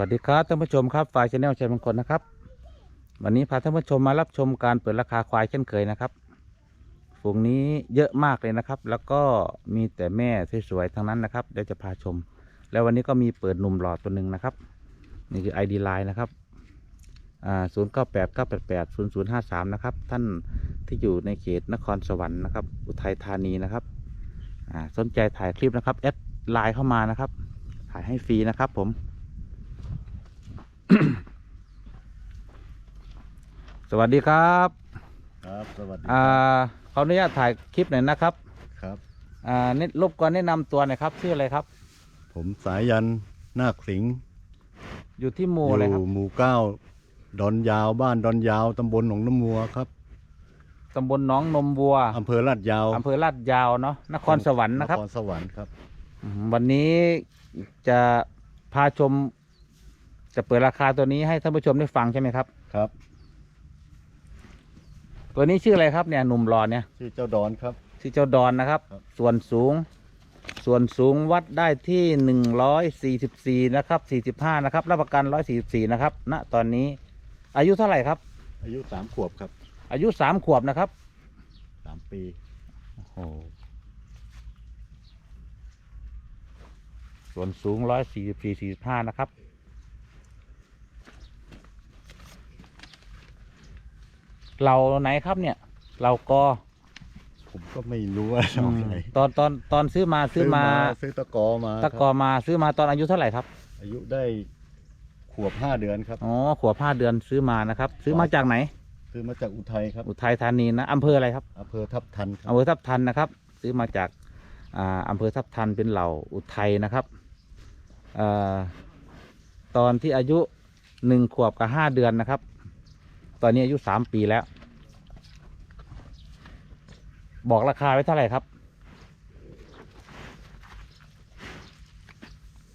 วัสดีครับท่านผู้ชมครับฝ่ายชาแนลชัยมงคลนะครับ วันนี้พาท่านผู้ชมมารับชมการเปิดราคาควายเช่นเคยนะครับฝูงนี้เยอะมากเลยนะครับ แล้วก็มีแต่แม่สวยๆทั้งนั้นนะครับเดี๋ยวจะพาชม แล้ววันนี้ก็มีเปิดหนุ่มหล่อตัวหนึ่งนะครับ นี่คือ ID Line นะครับอ่าศูนย์เก้าแปดเก้าแปดแปดศูนย์ศูนย์ห้าสามนะครับ ท่านที่อยู่ในเขตนครสวรรค์นะครับ อุทัยธานีนะครับอ่าสนใจถ่ายคลิปนะครับแอดไลน์เข้ามานะครับ ถ่ายให้ฟรีนะครับผม สวัสดีครับครับสวัสดีอ่าขออนุญาตถ่ายคลิปหน่อยนะครับครับอ่านิดรบกวนแนะนำตัวหน่อยครับ ชื่ออะไรครับ ผมสายยันนาคสิงห์อยู่ที่หอมู่อะไรครับยู่หมู่เก้าดอนยาวบ้านดอนยาวตำบลหนองน้ำมัวครับตำบลหน้องนมวัวอำเภอลาดยาวอำเภอลาดยาวเนาะนครสวรรค์นะครับนครสวรรค์ครับ อืมวันนี้จะพาชม จะเปิดราคาตัวนี้ให้ท่านผู้ชมได้ฟังใช่ไหมครับ ครับ ตัวนี้ชื่ออะไรครับเนี่ยหนุ่มหล่อเนี่ยชื่อเจ้าดอนครับ ชื่อเจ้าดอนนะครับ ครับ ส่วนสูง ส่วนสูงวัดได้ที่หนึ่งร้อยสี่สิบสี่นะครับสี่สิบห้านะครับ รับประกันร้อยสี่สิบสี่นะครับณตอนนี้อายุเท่าไหร่ครับ อายุสามขวบครับอายุสามขวบนะครับ สามปีโอ้โหส่วนสูงร้อยสี่สิบสี่สี่สิบห้านะครับ เราไหนครับเนี่ย เราก็ผมก็ไม่รู้ว่าเราไหนตอนตอนตอนซื้อมาซื้อมาซื้อตะกอมาตะกอมาซื้อมาตอนอายุเท่าไหร่ครับ อายุได้ขวบห้าเดือนครับอ๋อขวบห้าเดือนซื้อมานะครับ ซื้อมาจากไหน ซื้อมาจากอุทัยครับอุทัยธานีนะอำเภออะไรครับอำเภอทับทันครับอำเภอทับทันนะครับ ซื้อมาจากอ่าอำเภอทับทันเป็นเหล่าอุทัยนะครับอาตอนที่อายุหนึ่งขวบกับห้าเดือนนะครับ ตอนนี้อายุสามปีแล้ว บอกราคาไว้เท่าไหร่ครับ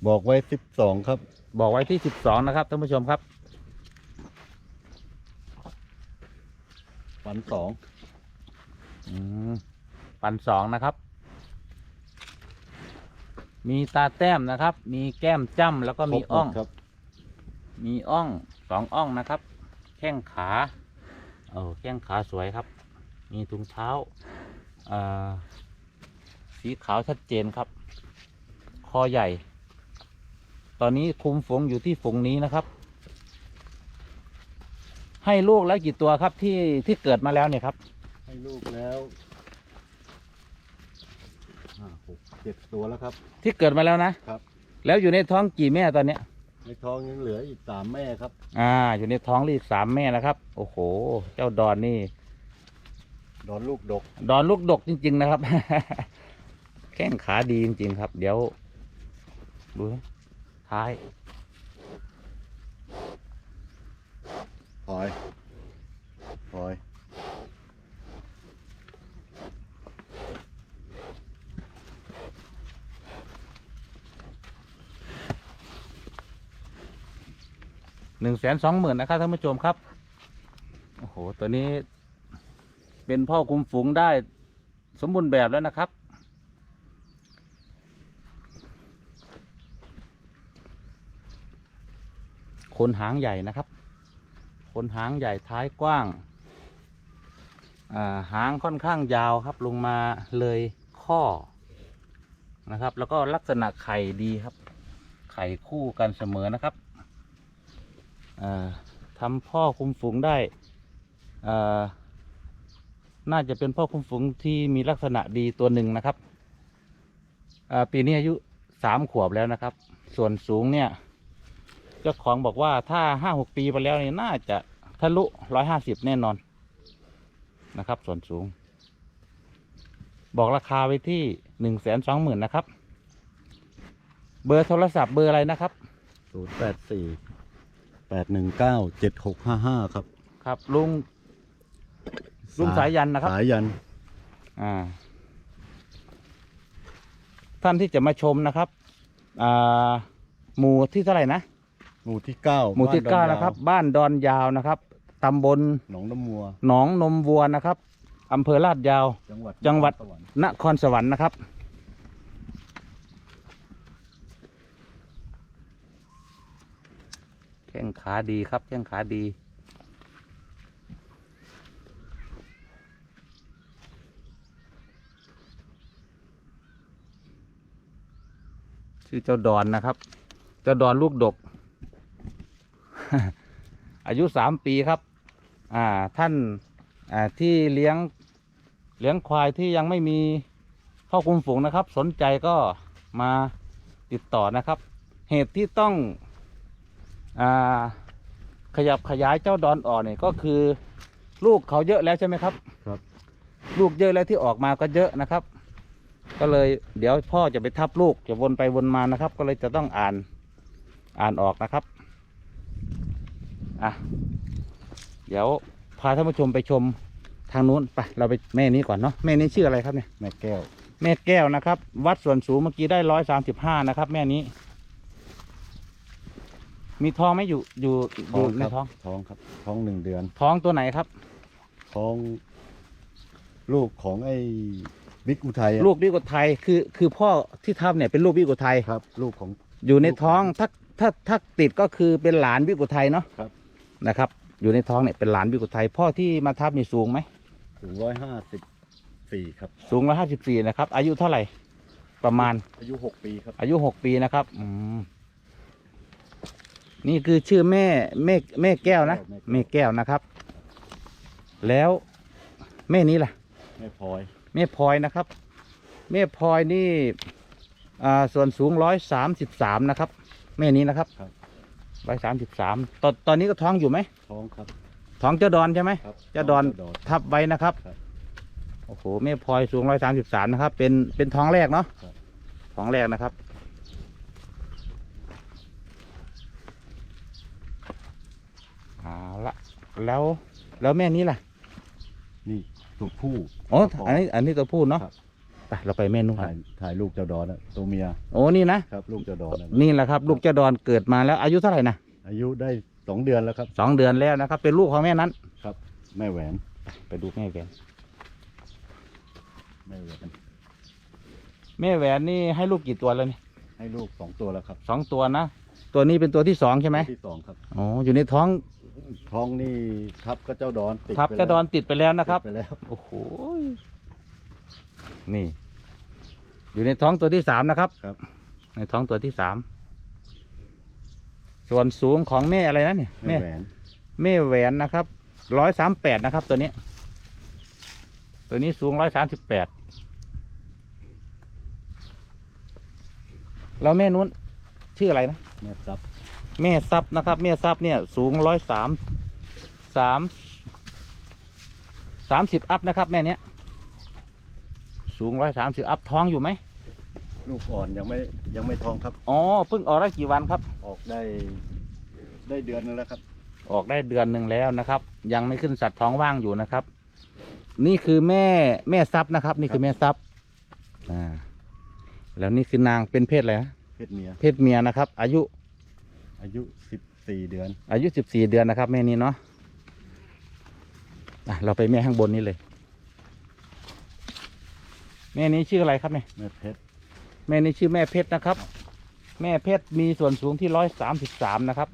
บอกไว้สิบสองครับ บอกไว้ที่สิบสองนะครับท่านผู้ชมครับปันสองอืมปันสองนะครับ มีตาแต้มนะครับ มีแก้มจ้ำแล้วก็มีครบหอ่อง ครับ มีอ่องสองอ่องนะครับ แข้งขาเออแข้งขาสวยครับ มีถุงเท้าอ่าสีขาวชัดเจนครับ คอใหญ่ ตอนนี้คุมฝูงอยู่ที่ฝูงนี้นะครับ ให้ลูกแล้วกี่ตัวครับที่ที่เกิดมาแล้วเนี่ยครับ ให้ลูกแล้วห้าหกเจ็ดตัวแล้วครับ ที่เกิดมาแล้วนะครับ แล้วอยู่ในท้องกี่แม่ตอนเนี้ย ในท้องยังเหลืออีกสามแม่ครับ อ่า อยู่ในท้องรีกสามแม่แล้วครับ โอ้โห เจ้าดอนนี่ ดอนลูกดก ดอนลูกดกจริง ๆ นะครับ แข้งขาดีจริง ๆ ครับ เดี๋ยว ดูท้ายพลอยพลอย หนึ่งแสนสองหมื่นนะครับท่านผู้ชมครับ โอ้โห ตัวนี้ เป็นพ่อคุมฝูงได้สมบูรณ์แบบแล้วนะครับขนหางใหญ่นะครับขนหางใหญ่ท้ายกว้างาหางค่อนข้างยาวครับ ลงมาเลยข้อนะครับ แล้วก็ลักษณะไข่ดีครับ ไข่คู่กันเสมอนะครับ ทำพ่อคุมฝูงได้น่าจะเป็นพ่อคุมฝูงที่มีลักษณะดีตัวหนึ่งนะครับปีนี้อายุสามขวบแล้วนะครับ ส่วนสูงเนี่ยเจ้าของบอกว่าถ้าห้าหกปีไปแล้วเนี่ยน่าจะทะลุร้อยห้าสิบแน่นอนนะครับ ส่วนสูง บอกราคาไว้ที่หนึ่งแสนสองหมื่นนะครับ เบอร์โทรศัพท์เบอร์อะไรนะครับศูนย์แปดสี่ แปดหนึ่งเก้าเจ็ดหกห้าห้าครับ ครับลุงลุงสายยันนะครับ สายยัน อ่า ท่านที่จะมาชมนะครับ อ่า หมู่ที่เท่าไหร่นะ หมู่ที่เก้าหมู่ที่บ้นเก้าดอยนะครับ บ้านดอนยาวนะครับตำบลหนองน้ำมัว หนองนมวัวนะครับอำเภอลาดยาว จังหวัดจังหวัดนครสวรรค์นครสวรรค์นะครับ แข้งขาดีครับแข้งขาดี ชื่อเจ้าดอนนะครับ เจ้าดอนลูกดก อายุสามปีครับ อ่าท่านอ่าที่เลี้ยงเลี้ยงควายที่ยังไม่มีข้าคุมฝูงนะครับ สนใจก็มาติดต่อนะครับ เหตุที่ต้อง ขยับขยายเจ้าดอนออกเนี่ยก็คือ ลูกเขาเยอะแล้วใช่ไหมครับ ครับ ลูกเยอะแล้วที่ออกมาก็เยอะนะครับ ก็เลยเดี๋ยวพ่อจะไปทับลูกจะวนไปวนมานะครับ ก็เลยจะต้องอ่านอ่านออกนะครับอะเดี๋ยวพาท่านผู้ชมไปชมทางนู้นไปเราไปแม่นี้ก่อนเนาะแม่นี้ชื่ออะไรครับเนี่ยแม่แก้ว แม่แก้วนะครับ วัดส่วนสูงเมื่อกี้ได้ร้อยสามสิบห้านะครับ แม่นี้ มีท้องไหมอยู่อยู่อยู่ในครับท้อง ท้องครับ ท้องหนึ่งเดือน ท้องตัวไหนครับ ท้องลูกของไอ้บิ๊กอุทัยอะลูกวิกุไทยคือคือพ่อที่ทับเนี่ยเป็นลูกวิกุไทยครับ ลูกของ อยู่ในท้องถ้าถ้าถ้าติดก็คือเป็นหลานวิกุไทยเนาะครับ นะครับ อยู่ในท้องเนี่ยเป็นหลานวิกุไทยพ่อที่มาทับนี่สูงไหมถึงร้อยห้าสิบสี่ครับ สูงร้อยห้าสิบสี่นะครับ อายุเท่าไหร่ประมาณอายุหกปีครับ อายุหกปีนะครับอืม นี่คือชื่อแม่แม่แม่แก้วนะแม่แก้วนะครับ แล้วแม่นี้ล่ะ แม่พลอย แม่พลอยนะครับ แม่พลอยนี่อ่าส่วนสูงร้อยสามสิบสามนะครับ แม่นี้นะครับร้อยสามสิบสามตอนตอนนี้ก็ท้องอยู่ไหมท้องครับ ท้องเจ้าดอนใช่ไหมครับเจ้าดอนเจ้าดอน ทับไว้นะครับครับโอ้โหแม่พลอยสูงร้อยสามสิบสามนะครับ เป็นเป็นท้องแรกเนาะครับ ท้องแรกนะครับ เอาละ แล้วแล้วแม่นี้ล่ะ นี่ตัวผู้อ๋อตัวอันนี้อันนี้ตัวผู้เนาะครับไปเราไปแม่นู้นกัถ่านยถ่ายลูกเจ้าดอนอะตัวเมีย โอ้นี่นะครับลูกเจ้าดอนอะนี่แหละครับ ลูกเจ้าดอนเกิดมาแล้ว อายุเท่าไหร่นะ อายุได้สองเดือนแล้วครับสองเดือนแล้วนะครับ เป็นลูกของแม่นั้น ครับ แม่แหวน ไปดูแม่แหวน แม่แหวน แม่แหวนนี่ให้ลูกกี่ตัวแล้วนี่ให้ลูกสองตัวแล้วครับสองตัวนะ ตัวนี้เป็นตัวที่สองใช่ไหมตัวที่สองครับ อ๋อ อยู่ในท้อง ท้องนี่ทับก็เจ้าดอนติดทับไปเจ้าดอนติดไปแล้วนะครับติดไปแล้ว โอ้โหนี่ อยู่ในท้องตัวที่สามนะครับครับ ในท้องตัวที่สาม ส่วนสูงของแม่อะไรนะเนี่ยแม่แหวนแม่แหวนนะครับ ร้อยสามแปดนะครับ ตัวนี้ ตัวนี้สูงร้อยสามสิบแปด แล้วแม่นู้นชื่ออะไรนะ แม่ซับ แม่ซับนะครับ แม่ซับเนี่ยสูงร้อยสามสามสามสิบอัพนะครับ แม่เนี้ยสูงร้อยสามสิบอัพท้องอยู่ไหมลูกอ่อนยังไม่ยังไม่ท้องครับ อ๋อเพิ่งออกได้กี่วันครับ ออกได้ได้เดือนนึงแล้วครับ ออกได้เดือนหนึ่งแล้วนะครับ ยังไม่ขึ้นสัตว์ท้องว่างอยู่นะครับ นี่คือแม่แม่ซับนะครับ นี่คือแม่ซับอ่าแล้วนี่คือนางเป็นเพศอะไรนะเพศเมียเพศเมียนะครับ อายุ อายุสิบสี่เดือน อายุสิบสี่เดือนนะครับแม่นี้เนาะอะเราไปแม่ข้างบนนี้เลย แม่นี้ชื่ออะไรครับเนี่ยแม่เพชรแม่นี้ชื่อแม่เพชรนะครับ แม่เพชรมีส่วนสูงที่ร้อยสามสิบสามนะครับ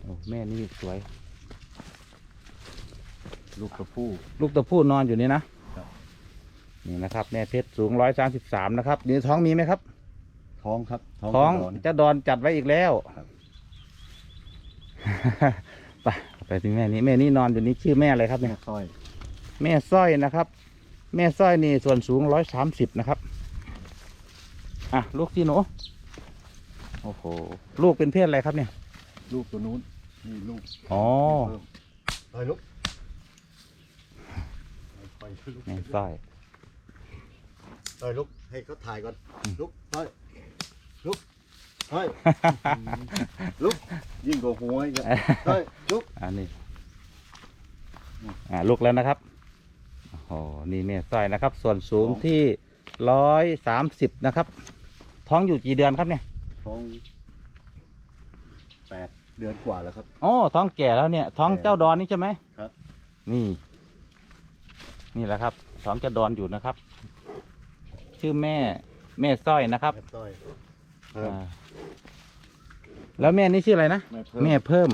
โอ้แม่นี่สวย ลูกตัวผู้ ลูกตัวผู้นอนอยู่นี่นะครับ นี่นะครับ แม่เพชรสูงร้อยสามสิบสามนะครับนี่ท้องมีไหมครับ ท้องครับท้องท้องเจ้าดอนเจะดอนจัดไว้อีกแล้ว ครับ ไปไปที่แม่นี้แม่นี้นอนอยู่นี่ชื่อแม่อะไรครับแม่เนี่ย สร้อยแม่สร้อยนะครับ แม่สร้อยนี่ส่วนสูงร้อยสามสิบนะครับ อะลูกที่หนูโอ้โหลูกเป็นเพศอะไรครับเนี่ย ลูกตัวนู้นนี่ลูกอ๋อเพิ่มไปลูกไปลูกแม่สร้อย ไปลูกให้เขาถ่ายก่อนลุกไปลุก ไปลุกยิ่งกว่าหัวอีกอะไปลุกอันนี้อ่าลูกแล้วนะครับโอ้โหนี่แม่สร้อยนะครับ ส่วนสูงที่ร้อยสามสิบนะครับ ท้องอยู่กี่เดือนครับเนี่ยท้องแปดเดือนกว่าแล้วครับอ๋อท้องแก่แล้วเนี่ย ท้องแก่เจ้าดอนนี่ใช่ไหมครับ นี่ นี่แหละครับ ท้องเจ้าดอนอยู่นะครับ ชื่อแม่แม่สร้อยนะครับแม่ต้อยเพิ่ม อ่าแล้วแม่นี่ชื่ออะไรนะ แม่เพิ่ม แม่เพิ่ม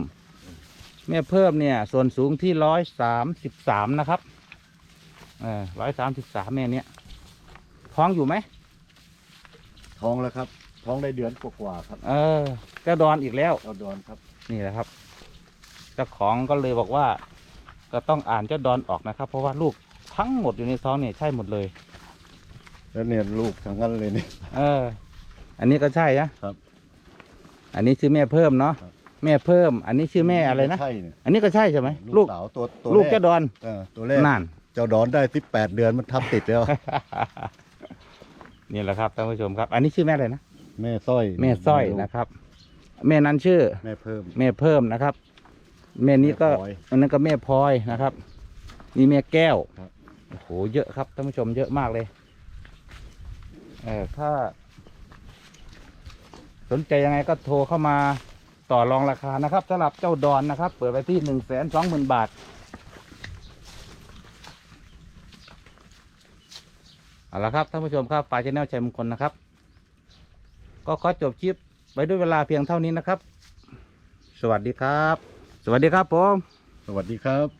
แม่เพิ่มเนี่ย ส่วนสูงที่ร้อยสามสิบสามนะครับเออร้อยสามสิบสามแม่เนี่ยท้องอยู่ไหมท้องแล้วครับ ท้องได้เดือนกว่าๆครับเออเจ้าดอนอีกแล้ว เอาดอนครับ นี่แหละครับ เจ้าของก็เลยบอกว่า ก็ต้องอ่านเจ้าดอนออกนะครับ เพราะว่าลูกทั้งหมดอยู่ในท้องเนี่ยใช่หมดเลย แล้วเนี่ยลูกทั้งนั้นเลยนี่เออ อันนี้ก็ใช่นะครับอันนี้ชื่อแม่เพิ่มเนาะครับ แม่เพิ่ม อันนี้ชื่อแม่อะไรนะใช่เนี่ยอันนี้ก็ใช่ใช่ไหมลูลูกกสาวตัวตัวลูกแรเจ้าดอนเออตัวแรกนั่น เจ้าดอนได้สิบแปดเดือนมันทับติดแล้ว นี่แหละครับท่านผู้ชมครับ อันนี้ชื่อแม่อะไรนะแม่สร้อยแม่สร้อยนะครับ แม่นั้นชื่อ แม่เพิ่ม แม่เพิ่มนะครับ แม่นี้ก็แม่พลอยอันนั้นก็แม่พลอยนะครับนี่แม่แก้วครับ โอ้โหเยอะครับท่านผู้ชมเยอะมากเลยเออถ้า สนใจยังไงก็โทรเข้ามาต่อรองราคานะครับสำหรับเจ้าดอนนะครับ เปิดไปที่หนึ่งแสนสองหมื่นบาท เอาละครับท่านผู้ชมครับฝ่ายชแนลชัยมงคลนะครับ ก็ขอจบคลิปไว้ด้วยเวลาเพียงเท่านี้นะครับ สวัสดีครับ สวัสดีครับผม สวัสดีครับ